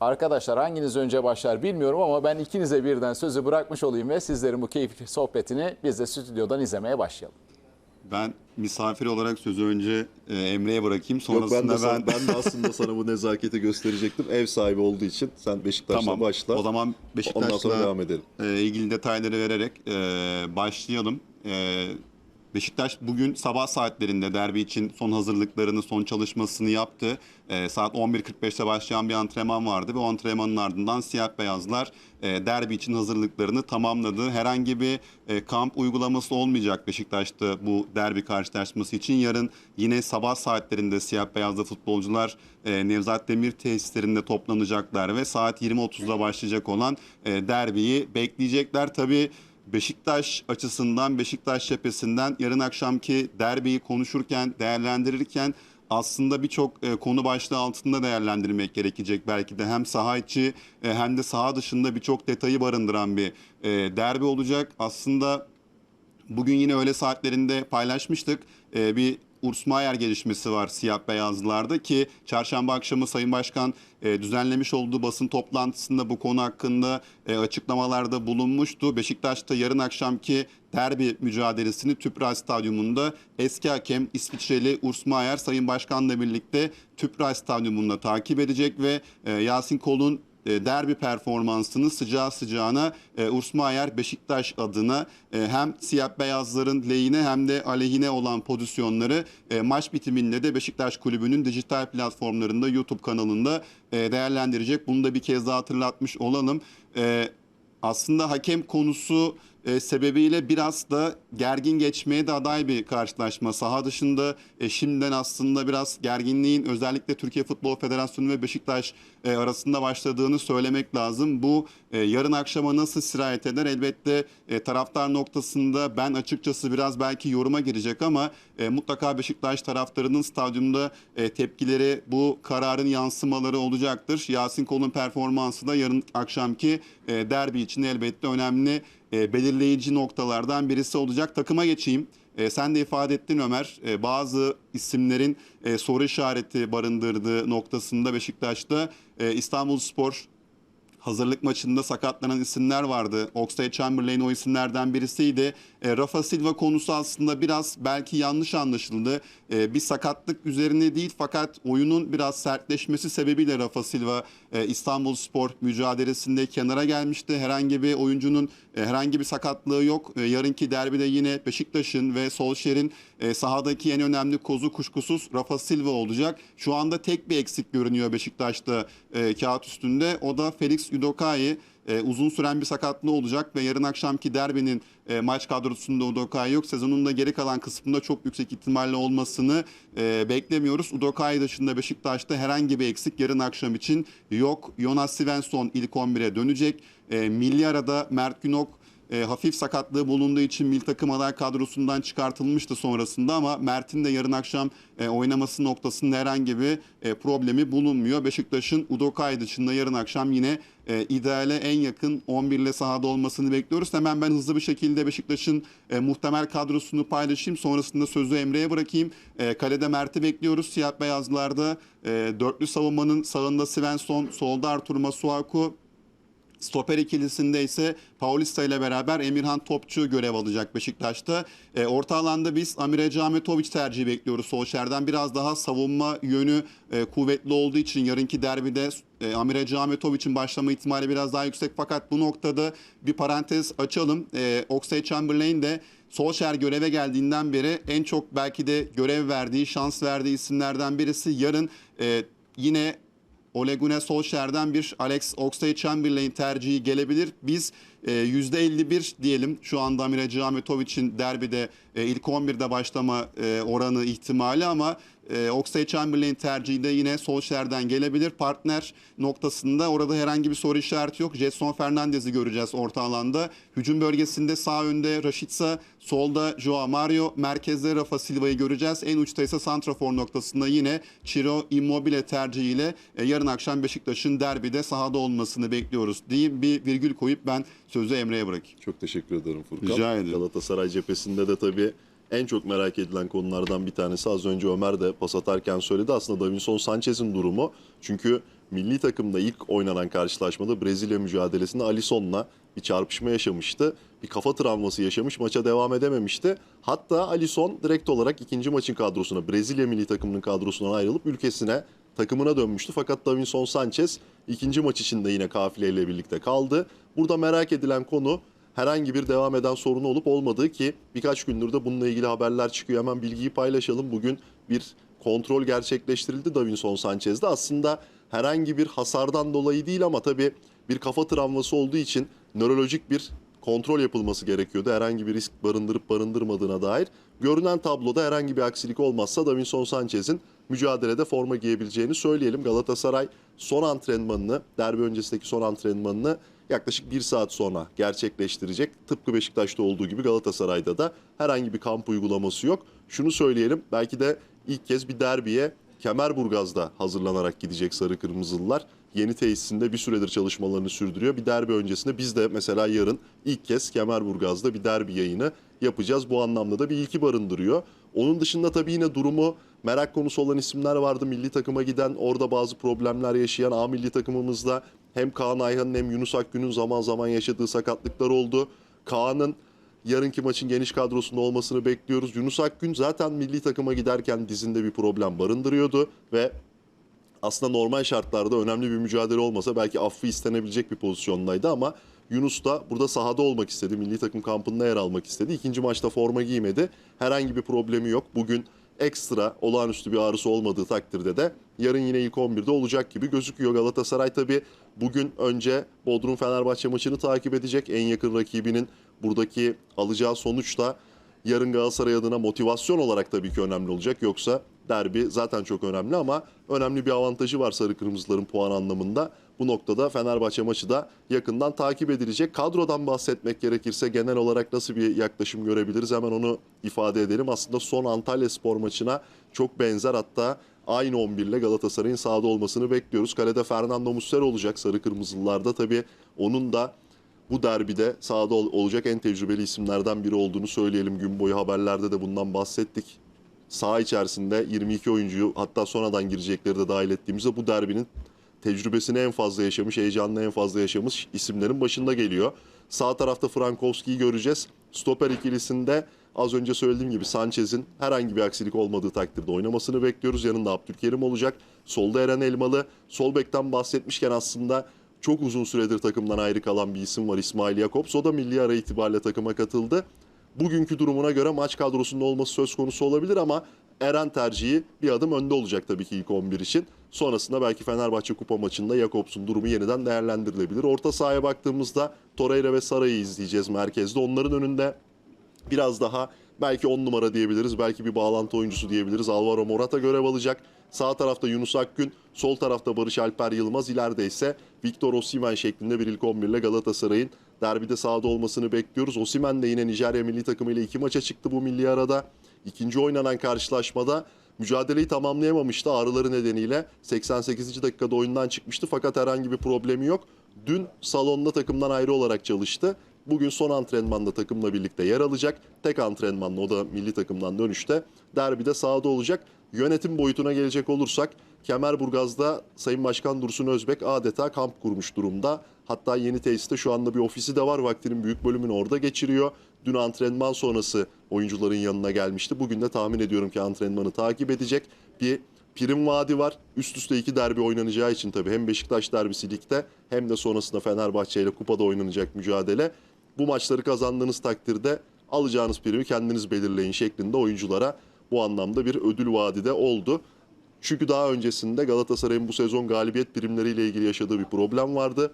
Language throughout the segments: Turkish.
Arkadaşlar hanginiz önce başlar bilmiyorum ama ben ikinize birden sözü bırakmış olayım ve sizlerin bu keyifli sohbetini biz de stüdyodan izlemeye başlayalım. Ben misafir olarak sözü önce e, Emre'ye bırakayım. Yok ben Sonrasında de, ben, sana- ben de aslında sana bu nezaketi gösterecektim. Ev sahibi olduğu için sen Beşiktaş'la tamam. başla. O zaman Ondan sonra Beşiktaş'la devam edelim. e, ilgili detayları vererek e, başlayalım. E, Beşiktaş bugün sabah saatlerinde derbi için son hazırlıklarını, son çalışmasını yaptı. E, saat 11.45'te başlayan bir antrenman vardı ve o antrenmanın ardından siyah beyazlar e, derbi için hazırlıklarını tamamladı. Herhangi bir e, kamp uygulaması olmayacak Beşiktaş'ta bu derbi karşılaşması için. Yarın yine sabah saatlerinde siyah beyazlı futbolcular e, Nevzat Demir tesislerinde toplanacaklar ve saat 20.30'da başlayacak olan e, derbiyi bekleyecekler. Tabii Beşiktaş açısından, Beşiktaş cephesinden yarın akşamki derbiyi konuşurken, değerlendirirken aslında birçok e, konu başlığı altında değerlendirmek gerekecek. Belki de hem saha içi e, hem de saha dışında birçok detayı barındıran bir e, derbi olacak. Aslında Bugün yine öğle saatlerinde paylaşmıştık. Ee, bir Urs Maier gelişmesi var siyah beyazlılarda ki çarşamba akşamı Sayın Başkan e, düzenlemiş olduğu basın toplantısında bu konu hakkında e, açıklamalarda bulunmuştu. Beşiktaş'ta yarın akşamki derbi mücadelesini Tüpraş Stadyumunda eski hakem İsviçreli Urs Maier Sayın Başkan'la birlikte Tüpraş Stadyumunda takip edecek ve e, Yasin Kol'un derbi performansını sıcağı sıcağına e, Urs Maier Beşiktaş adına e, hem siyah beyazların lehine hem de aleyhine olan pozisyonları e, maç bitiminde de Beşiktaş Kulübü'nün dijital platformlarında YouTube kanalında e, değerlendirecek. Bunu da bir kez daha hatırlatmış olalım. E, aslında hakem konusu e, sebebiyle biraz da gergin geçmeye de aday bir karşılaşma. Saha dışında e, şimdiden aslında biraz gerginliğin özellikle Türkiye Futbol Federasyonu ve Beşiktaş e, arasında başladığını söylemek lazım. Bu e, yarın akşama nasıl sirayet eder? Elbette e, taraftar noktasında ben açıkçası biraz belki yoruma girecek ama e, mutlaka Beşiktaş taraftarının stadyumda e, tepkileri bu kararın yansımaları olacaktır. Yasin Kol'un performansı da yarın akşamki e, derbi için elbette önemli e, belirleyici noktalardan birisi olacak. Takıma geçeyim. E, sen de ifade ettin Ömer. E, bazı isimlerin e, soru işareti barındırdığı noktasında Beşiktaş'ta e, İstanbul Spor hazırlık maçında sakatlanan isimler vardı. Oxlade Chamberlain o isimlerden birisiydi. E, Rafa Silva konusu aslında biraz belki yanlış anlaşıldı. E, bir sakatlık üzerine değil fakat oyunun biraz sertleşmesi sebebiyle Rafa Silva e, İstanbul Spor mücadelesinde kenara gelmişti. Herhangi bir oyuncunun e, herhangi bir sakatlığı yok. E, yarınki derbide yine Beşiktaş'ın ve Solskjaer'in e, sahadaki en önemli kozu kuşkusuz Rafa Silva olacak. Şu anda tek bir eksik görünüyor Beşiktaş'ta e, kağıt üstünde. O da Felix Udokai. E, uzun süren bir sakatlığı olacak ve yarın akşamki derbinin e, maç kadrosunda Udokai yok. Sezonun da geri kalan kısmında çok yüksek ihtimalle olmasını e, beklemiyoruz. Udokai dışında Beşiktaş'ta herhangi bir eksik yarın akşam için yok. Jonas Svensson ilk 11'e dönecek. E, milli arada Mert Günok e, hafif sakatlığı bulunduğu için milli takım aday kadrosundan çıkartılmıştı sonrasında ama Mert'in de yarın akşam e, oynaması noktasında herhangi bir e, problemi bulunmuyor. Beşiktaş'ın Udokai dışında yarın akşam yine e, ideale en yakın 11 ile sahada olmasını bekliyoruz. Hemen ben hızlı bir şekilde Beşiktaş'ın e, muhtemel kadrosunu paylaşayım. Sonrasında sözü Emre'ye bırakayım. E, kalede Mert'i bekliyoruz. Siyah beyazlarda e, dörtlü savunmanın sağında Svensson, solda Artur Masuaku, Stoper ikilisinde ise Paulista ile beraber Emirhan Topçu görev alacak Beşiktaş'ta. E, orta alanda biz Amire Cametovic tercihi bekliyoruz Solskjaer'den. Biraz daha savunma yönü e, kuvvetli olduğu için yarınki derbide e, Amire Cametovic'in başlama ihtimali biraz daha yüksek. Fakat bu noktada bir parantez açalım. E, Oxlade Chamberlain de Solskjaer göreve geldiğinden beri en çok belki de görev verdiği, şans verdiği isimlerden birisi. Yarın e, yine Ole Gunnar Solskjaer'den bir Alex Oxlade-Chamberlain tercihi gelebilir. Biz e, %51 diyelim şu anda Amire Cametovic'in derbide e, ilk 11'de başlama e, oranı ihtimali ama e, Oxlade-Chamberlain tercihi de yine Solskjaer'den gelebilir. Partner noktasında orada herhangi bir soru işareti yok. Jetson Fernandez'i göreceğiz orta alanda. Hücum bölgesinde sağ önde Rashica, solda Joao Mario, merkezde Rafa Silva'yı göreceğiz. En uçta ise Santrafor noktasında yine Ciro Immobile tercihiyle e, yarın akşam Beşiktaş'ın derbide sahada olmasını bekliyoruz diyeyim. Bir virgül koyup ben sözü Emre'ye bırakayım. Çok teşekkür ederim Furkan. Rica ederim. Galatasaray cephesinde de tabii en çok merak edilen konulardan bir tanesi az önce Ömer de pas atarken söyledi. Aslında Davinson Sanchez'in durumu. Çünkü milli takımda ilk oynanan karşılaşmada Brezilya mücadelesinde Alisson'la bir çarpışma yaşamıştı. Bir kafa travması yaşamış, maça devam edememişti. Hatta Alisson direkt olarak ikinci maçın kadrosuna, Brezilya milli takımının kadrosundan ayrılıp ülkesine, takımına dönmüştü. Fakat Davinson Sanchez ikinci maç içinde yine kafileyle birlikte kaldı. Burada merak edilen konu herhangi bir devam eden sorunu olup olmadığı ki birkaç gündür de bununla ilgili haberler çıkıyor. Hemen bilgiyi paylaşalım. Bugün bir kontrol gerçekleştirildi Davinson Sanchez'de. Aslında herhangi bir hasardan dolayı değil ama tabii bir kafa travması olduğu için nörolojik bir kontrol yapılması gerekiyordu. Herhangi bir risk barındırıp barındırmadığına dair. Görünen tabloda herhangi bir aksilik olmazsa Davinson Sanchez'in mücadelede forma giyebileceğini söyleyelim. Galatasaray son antrenmanını, derbi öncesindeki son antrenmanını yaklaşık bir saat sonra gerçekleştirecek. Tıpkı Beşiktaş'ta olduğu gibi Galatasaray'da da herhangi bir kamp uygulaması yok. Şunu söyleyelim, belki de ilk kez bir derbiye Kemerburgaz'da hazırlanarak gidecek Sarı Kırmızılılar. Yeni tesisinde bir süredir çalışmalarını sürdürüyor. Bir derbi öncesinde biz de mesela yarın ilk kez Kemerburgaz'da bir derbi yayını yapacağız. Bu anlamda da bir ilki barındırıyor. Onun dışında tabii yine durumu merak konusu olan isimler vardı. Milli takıma giden, orada bazı problemler yaşayan A milli takımımızda hem Kaan Ayhan'ın hem Yunus Akgün'ün zaman zaman yaşadığı sakatlıklar oldu. Kaan'ın yarınki maçın geniş kadrosunda olmasını bekliyoruz. Yunus Akgün zaten milli takıma giderken dizinde bir problem barındırıyordu ve aslında normal şartlarda önemli bir mücadele olmasa belki affı istenebilecek bir pozisyondaydı ama Yunus da burada sahada olmak istedi. Milli takım kampında yer almak istedi. İkinci maçta forma giymedi. Herhangi bir problemi yok. Bugün ekstra olağanüstü bir ağrısı olmadığı takdirde de yarın yine ilk 11'de olacak gibi gözüküyor. Galatasaray tabii bugün önce Bodrum Fenerbahçe maçını takip edecek. En yakın rakibinin buradaki alacağı sonuç da yarın Galatasaray adına motivasyon olarak tabii ki önemli olacak. Yoksa derbi zaten çok önemli ama önemli bir avantajı var Sarı Kırmızıların puan anlamında. Bu noktada Fenerbahçe maçı da yakından takip edilecek. Kadrodan bahsetmek gerekirse genel olarak nasıl bir yaklaşım görebiliriz hemen onu ifade edelim. Aslında son Antalya Spor maçına çok benzer hatta aynı 11 ile Galatasaray'ın sahada olmasını bekliyoruz. Kalede Fernando Muslera olacak Sarı Kırmızılılarda tabii onun da bu derbide sahada ol- olacak en tecrübeli isimlerden biri olduğunu söyleyelim. Gün boyu haberlerde de bundan bahsettik. Saha içerisinde 22 oyuncuyu hatta sonradan girecekleri de dahil ettiğimizde bu derbinin tecrübesini en fazla yaşamış, heyecanını en fazla yaşamış isimlerin başında geliyor. Sağ tarafta Frankowski'yi göreceğiz. Stoper ikilisinde az önce söylediğim gibi Sanchez'in herhangi bir aksilik olmadığı takdirde oynamasını bekliyoruz. Yanında Abdülkerim olacak. Solda Eren Elmalı. Sol bekten bahsetmişken aslında çok uzun süredir takımdan ayrı kalan bir isim var İsmail Jakobs. O da milli ara itibariyle takıma katıldı. Bugünkü durumuna göre maç kadrosunda olması söz konusu olabilir ama Eren tercihi bir adım önde olacak tabii ki ilk 11 için. Sonrasında belki Fenerbahçe kupa maçında Jakobs'un durumu yeniden değerlendirilebilir. Orta sahaya baktığımızda Torreira ve Saray'ı izleyeceğiz merkezde. Onların önünde biraz daha belki 10 numara diyebiliriz. Belki bir bağlantı oyuncusu diyebiliriz. Alvaro Morata görev alacak. Sağ tarafta Yunus Akgün, sol tarafta Barış Alper Yılmaz, ileride ise Victor Osimhen şeklinde bir ilk 11 ile Galatasaray'ın derbide sahada olmasını bekliyoruz. Osimhen de yine Nijerya milli takımı ile iki maça çıktı bu milli arada. İkinci oynanan karşılaşmada mücadeleyi tamamlayamamıştı ağrıları nedeniyle. 88. dakikada oyundan çıkmıştı fakat herhangi bir problemi yok. Dün salonda takımdan ayrı olarak çalıştı. Bugün son antrenmanda takımla birlikte yer alacak. Tek antrenmanla o da milli takımdan dönüşte derbide sahada olacak. Yönetim boyutuna gelecek olursak Kemerburgaz'da Sayın Başkan Dursun Özbek adeta kamp kurmuş durumda. Hatta yeni tesiste şu anda bir ofisi de var. Vaktinin büyük bölümünü orada geçiriyor. Dün antrenman sonrası oyuncuların yanına gelmişti. Bugün de tahmin ediyorum ki antrenmanı takip edecek. Bir prim vaadi var. Üst üste iki derbi oynanacağı için tabii hem Beşiktaş derbisi ligde hem de sonrasında Fenerbahçe ile kupada oynanacak mücadele. Bu maçları kazandığınız takdirde alacağınız primi kendiniz belirleyin şeklinde oyunculara bu anlamda bir ödül vaadi de oldu. Çünkü daha öncesinde Galatasaray'ın bu sezon galibiyet primleriyle ilgili yaşadığı bir problem vardı.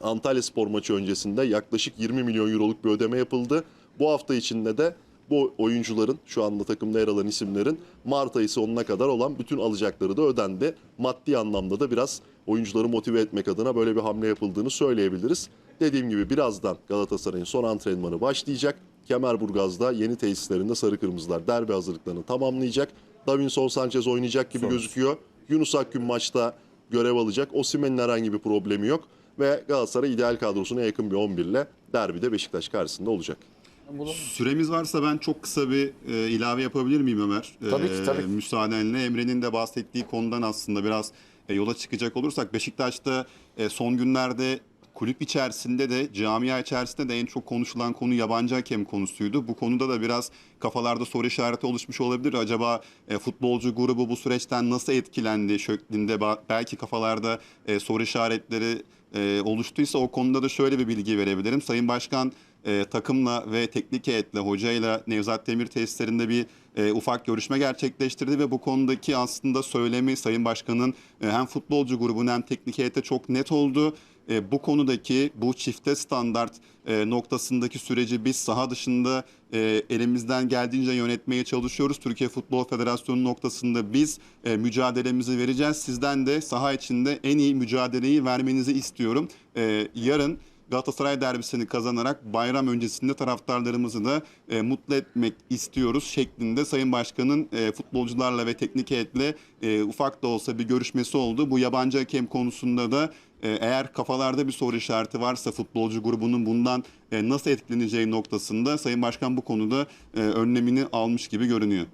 Antalya Spor maçı öncesinde yaklaşık 20 milyon euroluk bir ödeme yapıldı. Bu hafta içinde de bu oyuncuların şu anda takımda yer alan isimlerin Mart ayı sonuna kadar olan bütün alacakları da ödendi. Maddi anlamda da biraz oyuncuları motive etmek adına böyle bir hamle yapıldığını söyleyebiliriz. Dediğim gibi birazdan Galatasaray'ın son antrenmanı başlayacak. Kemerburgaz'da yeni tesislerinde Sarı Kırmızılar derbi hazırlıklarını tamamlayacak. Davinson Sanchez oynayacak gibi gözüküyor. Yunus Akgün maçta görev alacak. Osimhen'in herhangi bir problemi yok. Ve Galatasaray ideal kadrosuna yakın bir 11 ile derbide Beşiktaş karşısında olacak. Süremiz varsa ben çok kısa bir e, ilave yapabilir miyim Ömer? Tabii ki, tabii ki. Müsaadenle Emre'nin de bahsettiği konudan aslında biraz e, yola çıkacak olursak Beşiktaş'ta e, son günlerde kulüp içerisinde de camia içerisinde de en çok konuşulan konu yabancı hakem konusuydu. Bu konuda da biraz kafalarda soru işareti oluşmuş olabilir. Acaba e, futbolcu grubu bu süreçten nasıl etkilendi şeklinde belki kafalarda e, soru işaretleri e, oluştuysa o konuda da şöyle bir bilgi verebilirim. Sayın Başkan e, takımla ve teknik heyetle, hocayla Nevzat Demir tesislerinde bir e, ufak görüşme gerçekleştirdi ve bu konudaki aslında söylemi Sayın Başkan'ın e, hem futbolcu grubunun hem teknik heyete çok net oldu. E, bu konudaki bu çifte standart e, noktasındaki süreci biz saha dışında e, elimizden geldiğince yönetmeye çalışıyoruz. Türkiye Futbol Federasyonu noktasında biz e, mücadelemizi vereceğiz. Sizden de saha içinde en iyi mücadeleyi vermenizi istiyorum. E, yarın Galatasaray derbisini kazanarak bayram öncesinde taraftarlarımızı da e, mutlu etmek istiyoruz şeklinde Sayın Başkan'ın e, futbolcularla ve teknik heyetle e, ufak da olsa bir görüşmesi oldu. Bu yabancı hakem konusunda da e, eğer kafalarda bir soru işareti varsa futbolcu grubunun bundan e, nasıl etkileneceği noktasında Sayın Başkan bu konuda e, önlemini almış gibi görünüyor.